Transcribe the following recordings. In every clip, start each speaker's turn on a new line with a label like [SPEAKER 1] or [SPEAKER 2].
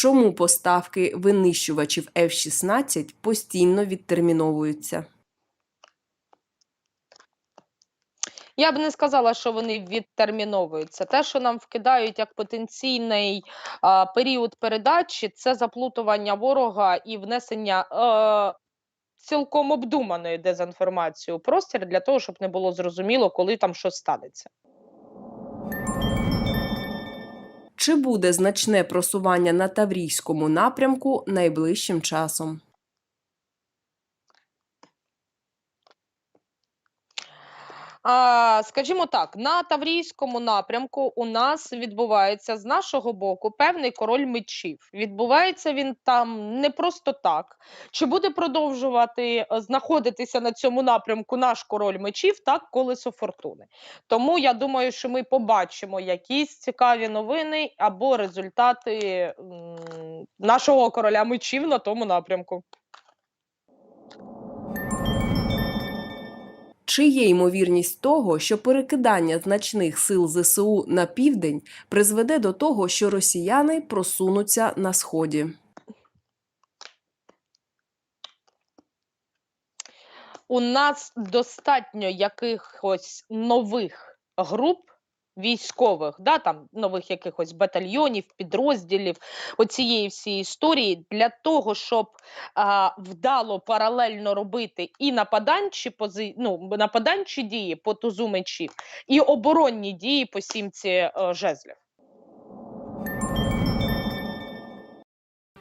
[SPEAKER 1] Чому поставки винищувачів F-16 постійно відтерміновуються?
[SPEAKER 2] Я б не сказала, що вони відтерміновуються. Те, що нам вкидають як потенційний а, період передачі, це заплутування ворога і внесення е, цілком обдуманої дезінформації у простір для того, щоб не було зрозуміло, коли там що станеться.
[SPEAKER 1] Чи буде значне просування на Таврійському напрямку найближчим часом?
[SPEAKER 2] А, скажімо так, на Таврійському напрямку у нас відбувається з нашого боку певний король мечів. Відбувається він там не просто так. Чи буде продовжувати е, знаходитися на цьому напрямку наш король мечів, так колесо фортуни. Тому я думаю, що ми побачимо якісь цікаві новини або результати м, нашого короля мечів на тому напрямку.
[SPEAKER 1] Чи є ймовірність того, що перекидання значних сил ЗСУ на південь призведе до того, що росіяни просунуться на сході?
[SPEAKER 2] у нас достатньо якихось нових груп військових, да, там нових якихось батальйонів, підрозділів оцієї всієї історії для того, щоб а, вдало паралельно робити і нападанчі пози... ну, нападанчі дії по тузу мечів, і оборонні дії по сімці а, жезлів.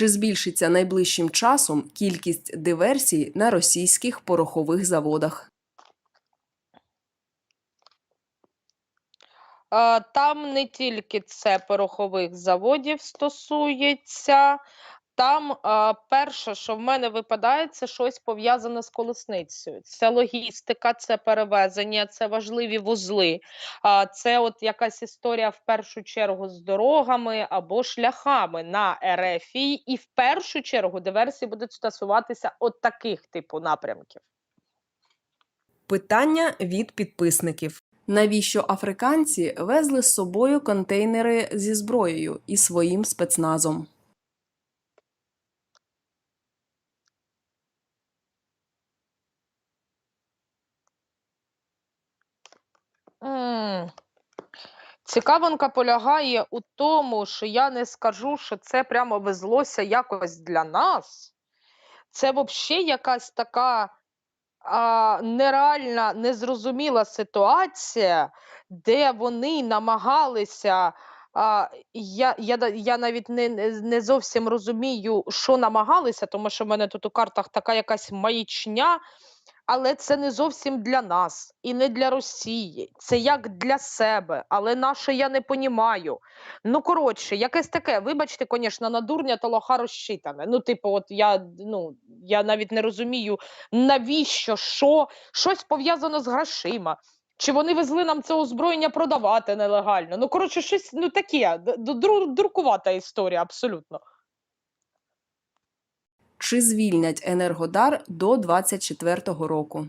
[SPEAKER 1] Чи збільшиться найближчим часом кількість диверсій на російських порохових заводах?
[SPEAKER 2] Там не тільки це порохових заводів стосується. Там е, перше, що в мене випадає, це щось пов'язане з колесницею. Це логістика, це перевезення, це важливі вузли. А це от якась історія в першу чергу з дорогами або шляхами на РФІ. І в першу чергу диверсії будуть стосуватися от таких типу напрямків.
[SPEAKER 1] Питання від підписників. Навіщо африканці везли з собою контейнери зі зброєю і своїм спецназом?
[SPEAKER 2] М. Цікавинка полягає у тому, що я не скажу, що це прямо везлося якось для нас. Це взагалі якась така а, нереальна, незрозуміла ситуація, де вони намагалися. А, я, я, я навіть не не зовсім розумію, що намагалися, тому що в мене тут у картах така якась маячня, але це не зовсім для нас і не для Росії. Це як для себе, але наше я не понімаю. Ну, коротше, якесь таке, вибачте, звісно, на дурня та лоха розчитане. Ну, типу, от я, ну, я навіть не розумію, навіщо, що, щось пов'язано з грошима. Чи вони везли нам це озброєння продавати нелегально? Ну, коротше, щось ну таке, д- д- дру- дуркувата історія, абсолютно.
[SPEAKER 1] Чи звільнять Енергодар до 24-го року?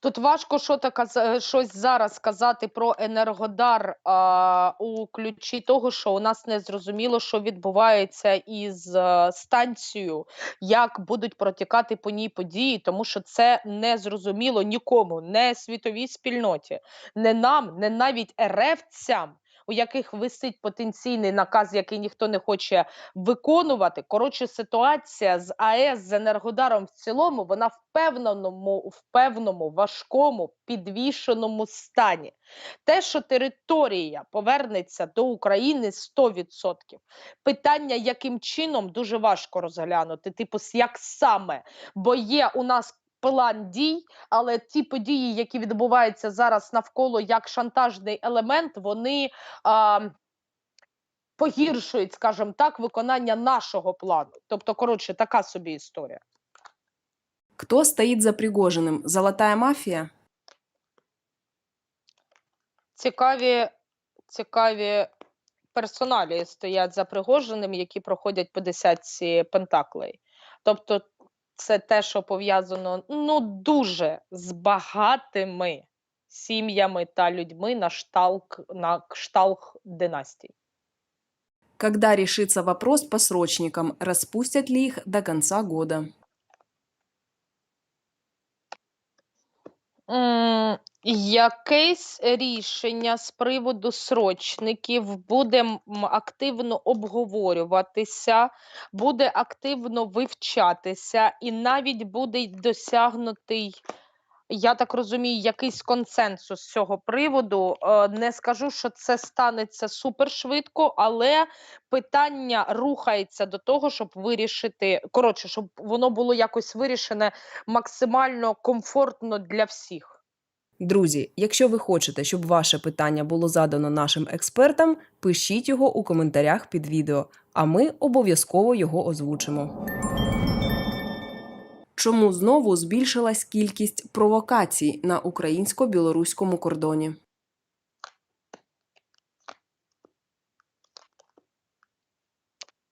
[SPEAKER 2] Тут важко що таке, за- щось зараз сказати про Енергодар а, у ключі того, що у нас не зрозуміло, що відбувається із е, станцією, як будуть протікати по ній події, тому що це не зрозуміло нікому, не світовій спільноті, не нам, не навіть РФцям, у яких висить потенційний наказ, який ніхто не хоче виконувати. Коротше, ситуація з АЕС з Енергодаром в цілому, вона в певному, в певному важкому підвішеному стані. Те, що територія повернеться до України 100%. Питання, яким чином, дуже важко розглянути. Типу, як саме, бо є у нас. План дій, але ті події, які відбуваються зараз навколо як шантажний елемент, вони а, погіршують, скажімо так, виконання нашого плану. Тобто, коротше, така собі історія.
[SPEAKER 1] Кто стоит за Пригожиным? Золотая мафия?
[SPEAKER 2] Цікаві, цікаві персоналі стоять за Пригожиним, які проходять по десятці пентаклей. Тобто, це те, що пов'язано ну дуже з багатими сім'ями та людьми на шталк на кшталт династій.
[SPEAKER 1] Когда решится вопрос по срочникам, распустят ли их до конца года?
[SPEAKER 2] Якесь рішення з приводу срочників буде активно обговорюватися, буде активно вивчатися, і навіть буде досягнутий, я так розумію, якийсь консенсус з цього приводу. Е, Не скажу, що це станеться супершвидко, але питання рухається до того, щоб вирішити, коротше, щоб воно було якось вирішене максимально комфортно для всіх.
[SPEAKER 1] Друзі, якщо ви хочете, щоб ваше питання було задано нашим експертам, пишіть його у коментарях під відео, а ми обов'язково його озвучимо. Чому знову збільшилась кількість провокацій на українсько-білоруському кордоні?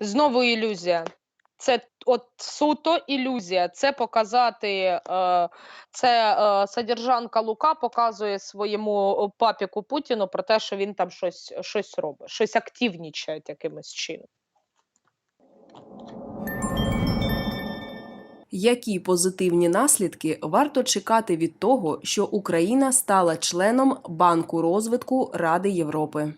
[SPEAKER 2] Знову ілюзія. Це от суто ілюзія. Це показати, е, це е, содержанка Лука показує своєму папіку Путіну про те, що він там щось, щось робить, щось активнічає якимось чином.
[SPEAKER 1] Які позитивні наслідки варто чекати від того, що Україна стала членом Банку розвитку Ради Європи?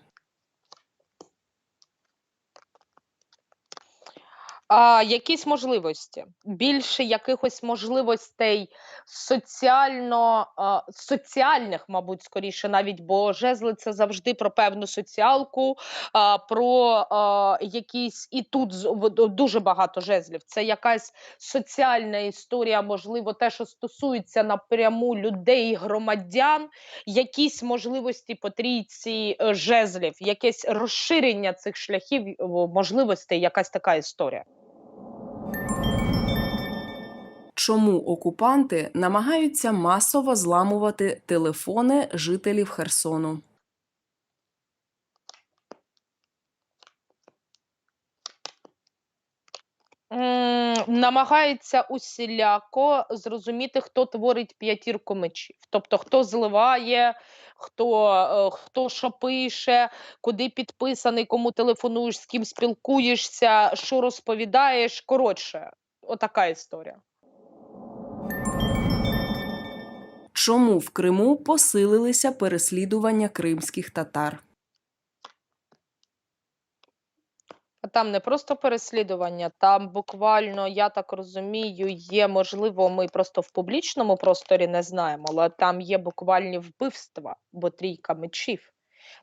[SPEAKER 2] А, якісь можливості, більше якихось можливостей соціально, а, соціальних, мабуть, скоріше навіть, бо жезли це завжди про певну соціалку, а, про а, якісь і тут дуже багато жезлів. Це якась соціальна історія, можливо, те, що стосується напряму людей, громадян, якісь можливості по трійці е, жезлів, якесь розширення цих шляхів, можливостей, якась така історія.
[SPEAKER 1] Чому окупанти намагаються масово зламувати телефони жителів Херсону?
[SPEAKER 2] М, намагається усіляко зрозуміти, хто творить п'ятірку мечів. Тобто, хто зливає, хто, е, хто що пише, куди підписаний, кому телефонуєш, з ким спілкуєшся, що розповідаєш. Коротше, отака історія.
[SPEAKER 1] Чому в Криму посилилися переслідування кримських татар?
[SPEAKER 2] Там не просто переслідування, там буквально, я так розумію, є можливо, ми просто в публічному просторі не знаємо, але там є буквальні вбивства, бо трійка мечів.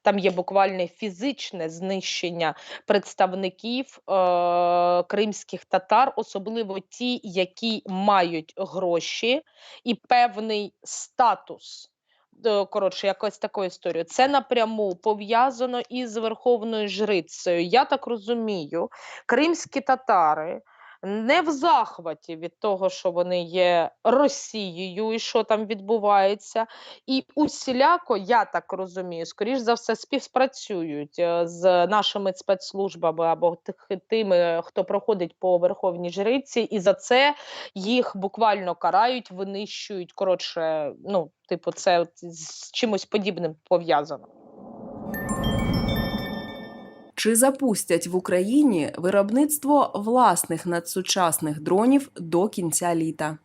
[SPEAKER 2] Там є буквальне фізичне знищення представників е- кримських татар, особливо ті, які мають гроші і певний статус. Е, Коротше, якось таку історію. Це напряму пов'язано із верховною жрицею. Я так розумію, кримські татари не в захваті від того, що вони є Росією і що там відбувається, і усіляко, я так розумію, скоріш за все, співпрацюють е, з нашими спецслужбами або тими, хто проходить по верховній жриці, і за це їх буквально карають, винищують. Коротше, ну, типу, це з чимось подібним пов'язано.
[SPEAKER 1] Чи запустять в Україні виробництво власних надсучасних дронів до кінця літа?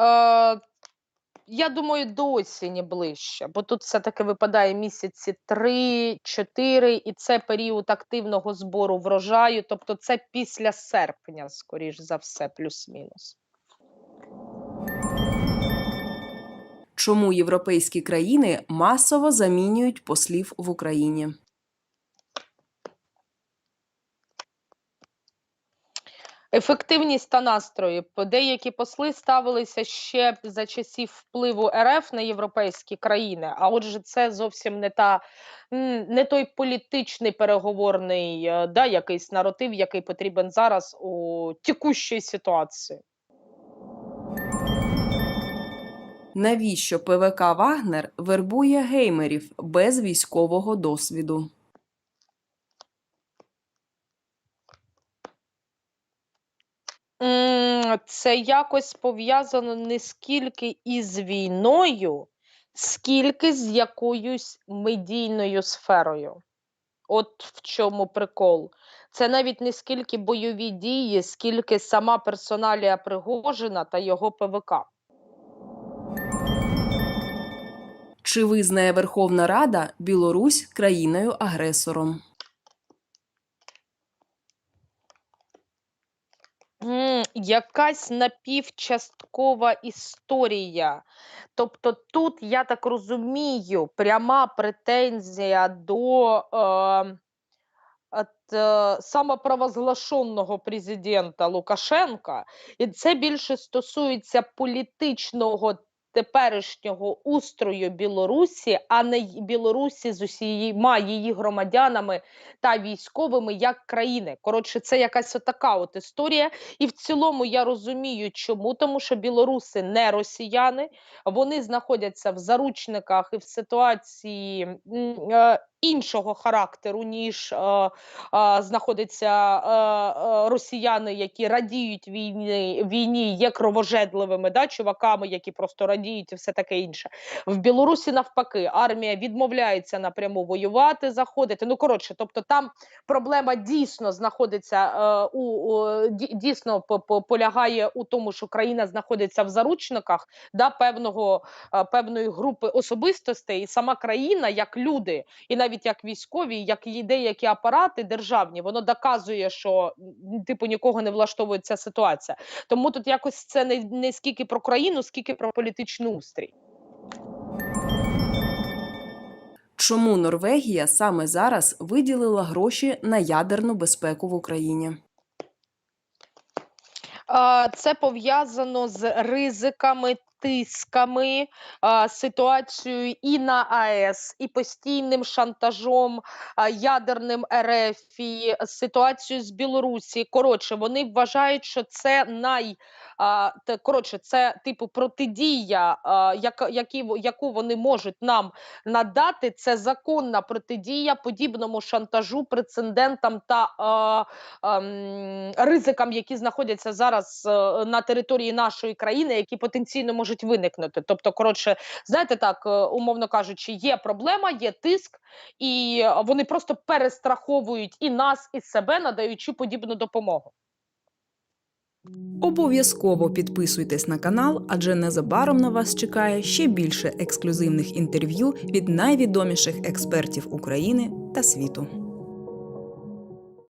[SPEAKER 2] Е, я думаю, до осені ближче, бо тут все-таки випадає місяці 3-4, і це період активного збору врожаю, тобто це після серпня, скоріш за все, плюс-мінус.
[SPEAKER 1] Чому європейські країни масово замінюють послів в Україні?
[SPEAKER 2] Ефективність та настрої. Деякі посли ставилися ще за часів впливу РФ на європейські країни. А отже, це зовсім не та не той політичний переговорний е, да, якийсь наратив, який потрібен зараз у текущій ситуації.
[SPEAKER 1] Навіщо ПВК Вагнер вербує геймерів без військового досвіду?
[SPEAKER 2] Це якось пов'язано не скільки із війною, скільки з якоюсь медійною сферою. От в чому прикол. Це навіть не скільки бойові дії, скільки сама персоналія Пригожина та його ПВК.
[SPEAKER 1] Чи визнає Верховна Рада Білорусь країною-агресором?
[SPEAKER 2] Якась напівчасткова історія. Тобто тут, я так розумію, пряма претензія до е, от, е, самопровозглашеного президента Лукашенка, і це більше стосується політичного теперішнього устрою Білорусі, а не Білорусі з усіма її громадянами та військовими як країни. Коротше, це якась отака от історія. І в цілому я розумію, чому тому, що білоруси не росіяни, вони знаходяться в заручниках і в ситуації е, іншого характеру, ніж е, е, знаходяться е, е, росіяни, які радіють війні, війні, є кровожедливими да, чуваками, які просто радіють і все таке інше. В Білорусі навпаки, армія відмовляється напряму воювати, заходити. Ну коротше, тобто там проблема дійсно знаходиться е, у, у дійсно по- по- полягає у тому, що країна знаходиться в заручниках да, певного е, певної групи особистостей, і сама країна, як люди, і навіть як військові, як і деякі апарати державні, воно доказує, що типу нікого не влаштовує ця ситуація. Тому тут якось це не, не скільки про країну, скільки про політичний устрій.
[SPEAKER 1] Чому Норвегія саме зараз виділила гроші на ядерну безпеку в Україні?
[SPEAKER 2] Це пов'язано з ризиками, тисками, а, ситуацією і на АЕС, і постійним шантажом ядерним РФ, і ситуацією з Білорусі. Коротше, вони вважають, що це най коротше, це типу протидія, а, яка, які, яку вони можуть нам надати. Це законна протидія подібному шантажу, прецедентам та а, ем, ризикам, які знаходяться зараз е, на території нашої країни, які потенційно можуть виникнути. Тобто, коротше, знаєте, так е, умовно кажучи, є проблема, є тиск, і е, вони просто перестраховують і нас, і себе, надаючи подібну допомогу.
[SPEAKER 1] Обов'язково підписуйтесь на канал, адже незабаром на вас чекає ще більше ексклюзивних інтерв'ю від найвідоміших експертів України та світу.